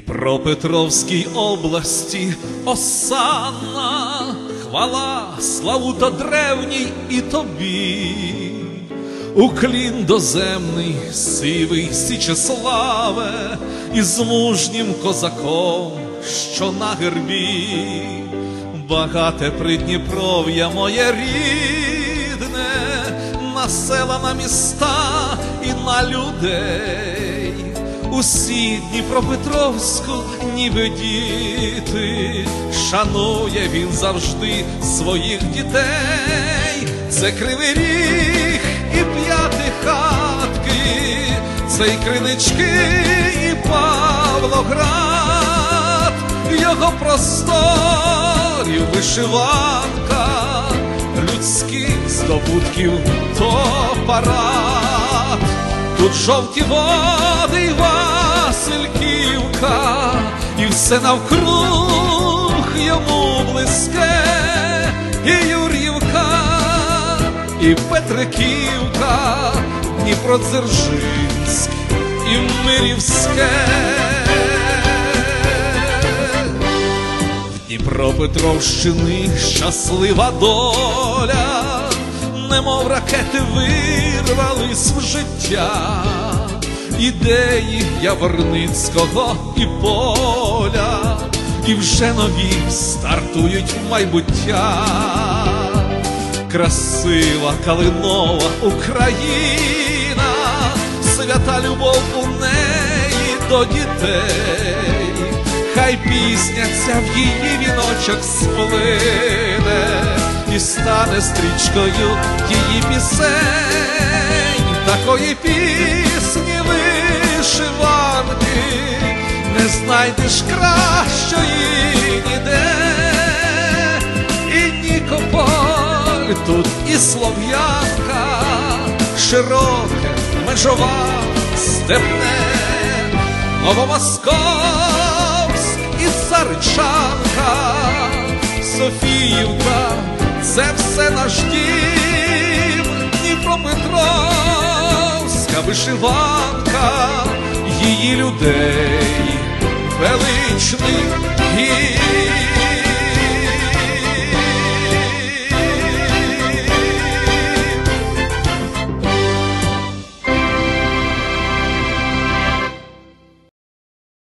Дніпропетровській області. Осанна, хвала, славу та древній і тобі, уклін доземний, сивий Січеславе, із мужнім козаком, що на гербі, багате Придніпров'я моє рідне, на села, на міста і на людей усі Дніпропетровську, ніби діти, шанує він завжди своїх дітей, це кривий ріг і п'яти хатки, це й кринички, і Павлоград, його просторів вишиванка, людських здобутків то парад. Тут жовті води все навкруг йому близьке, і Юр'ївка, і Петриківка, Дніпродзержинськ, і Мирівське. Дніпропетровщини щаслива доля немов ракети вирвались в життя, ідеї Яворницького і поля, і вже нові стартують в майбуття, красива калинова Україна, свята любов у неї до дітей, хай пісня ця в її віночок сплине і стане стрічкою її пісень, такої пісні вишиванки, не знайдеш кращої ніде, і Нікополь тут і слов'янка, широке, межова, степне, Новомосковськ і Царичанка, Софіївка це все наш дім, Дніпропетровська вишиванка, її людей величних гір.